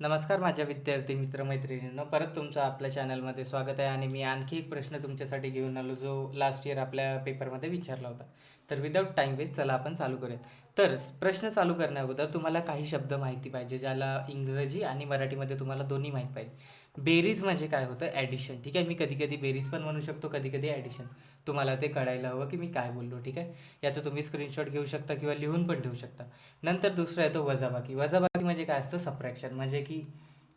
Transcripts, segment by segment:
नमस्कार माझ्या विद्यार्थी मित्रमैत्रिणींनो परत तुमचं आपल्या चॅनलमध्ये स्वागत आहे आणि मी आणखी एक प्रश्न तुमच्यासाठी घेऊन आलो जो लास्ट इयर आपल्या पेपरमध्ये विचारला होता. तर विदाऊट टाईम वेस्ट चला आपण चालू करूयात. तर प्रश्न चालू करण्याअगोदर तुम्हाला काही शब्द माहिती पाहिजे ज्याला इंग्रजी आणि मराठीमध्ये तुम्हाला दोन्ही माहीत पाहिजे. बेरीज म्हणजे काय होतं? ॲडिशन ठीक आहे? मी कधी कधी बेरीज पण म्हणू शकतो कधी कधी ॲडिशन तुम्हाला ते कळायला हवं की मी काय बोललो ठीक आहे? याचं तुम्ही स्क्रीनशॉट घेऊ शकता किंवा लिहून पण ठेवू शकता. नंतर दुसरा येतो वजाबाकी. वजाबाकी म्हणजे काय असतं? सप्रॅक्शन म्हणजे की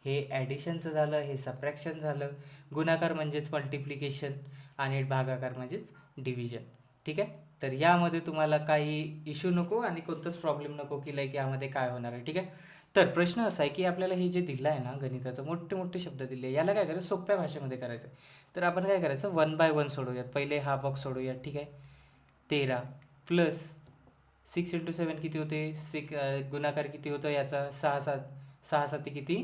हे ॲडिशनचं झालं हे सप्रॅक्शन झालं. गुणाकार म्हणजेच मल्टिप्लिकेशन आणि भागाकार म्हणजेच डिव्हिजन ठीक आहे? तर यामध्ये तुम्हाला काही इश्यू नको आणि कोणताच प्रॉब्लेम नको की लाईक यामध्ये काय होणार आहे ठीक आहे? तर प्रश्न असा आहे की आपल्याला हे जे दिलं आहे ना गणिताचं मोठे मोठे शब्द दिले याला काय करायचं? सोप्या भाषेमध्ये करायचं आहे. तर आपण काय करायचं? वन बाय वन सोडूयात. पहिले हा बॉक्स सोडूयात ठीक आहे? तेरा प्लस सिक्स इंटू सेवन किती होते? सिक गुणाकार किती होतं याचा? सहा सात सहा साती किती?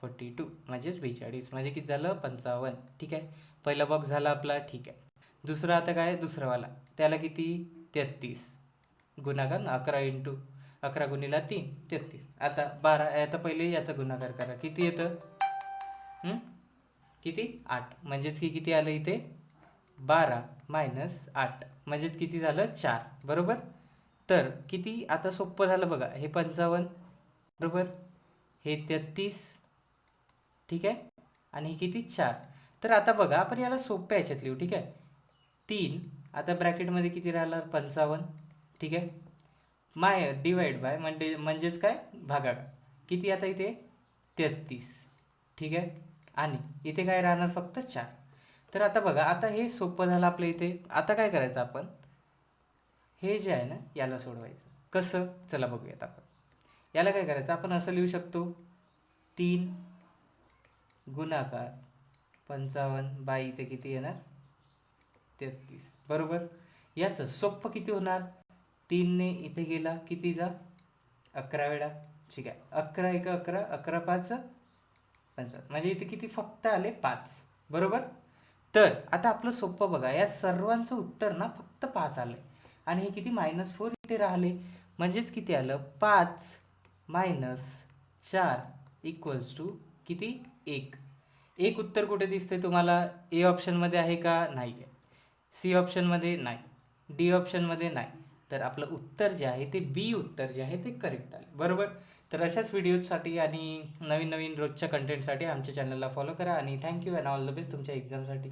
फोर्टी टू म्हणजेच बेचाळीस. म्हणजे किती झालं? पंचावन्न. ठीक आहे? पहिला बॉक्स झाला आपला ठीक आहे. दुसरा आता काय? दुसरावाला. त्याला किती? तेहतीस. गुणाकार ना अकरा इंटू अकरा गुणीला तीन तेहतीस. आता बारा आता पहिले याचा गुणाकार करा. किती येतं? किती? आठ. म्हणजेच की किती आलं इथे? बारा मायनस आठ. म्हणजेच किती झालं? चार. बरोबर? तर किती? आता सोपं झालं बघा. हे पंचावन्न. बरोबर? हे तेहतीस. ठीक आहे? आणि हे किती? चार. तर आता बघा आपण याला सोप्या ह्याच्यात लिहू. ठीक आहे? तीन. आता ब्रॅकेटमध्ये किती राहणार पंचावन्न. ठीक आहे? माय डिवाइड बाय म्हणजे म्हणजेच काय? भागाकार. किती आता इथे? तेहतीस. ठीक आहे? आणि इथे काय राहणार? फक्त चार. तर आता बघा आता हे सोपं झालं आपलं इथे. आता काय करायचं आपण? हे जे आहे ना याला सोडवायचं. कसं? चला बघूयात आपण. याला काय करायचं? आपण असं लिहू शकतो. तीन गुणाकार पंचावन्न बाय इथे किती येणार? तेहतीस. बरोबर? याचं सोप्पं किती होणार? तीनने इथे गेला किती जा? अकरा वेळा. ठीक आहे. अकरा एक अकरा अकरा पाच पंचावन्न. म्हणजे इथे किती फक्त आले पाच. बरोबर? तर आता आपलं सोपं बघा. या सर्वांचं उत्तर ना फक्त पाच आलं आणि हे किती? मायनस फोर इथे राहिले. म्हणजेच किती आलं? पाच. मायनस चार इक्वल्स टू किती? एक. एक उत्तर कुठे दिसते तुम्हाला? ए ऑप्शनमध्ये आहे का? नाही आहे सी ऑप्शनमध्ये नाही डी ऑप्शनमध्ये नाही. तर आपलं उत्तर जे आहे ते बी उत्तर जे आहे ते करेक्ट आलं बरोबर? तर अशाच व्हिडिओजसाठी आणि नवीन नवीन रोजच्या कंटेंटसाठी आमच्या चॅनलला फॉलो करा आणि thank you and all the best तुमच्या एक्झामसाठी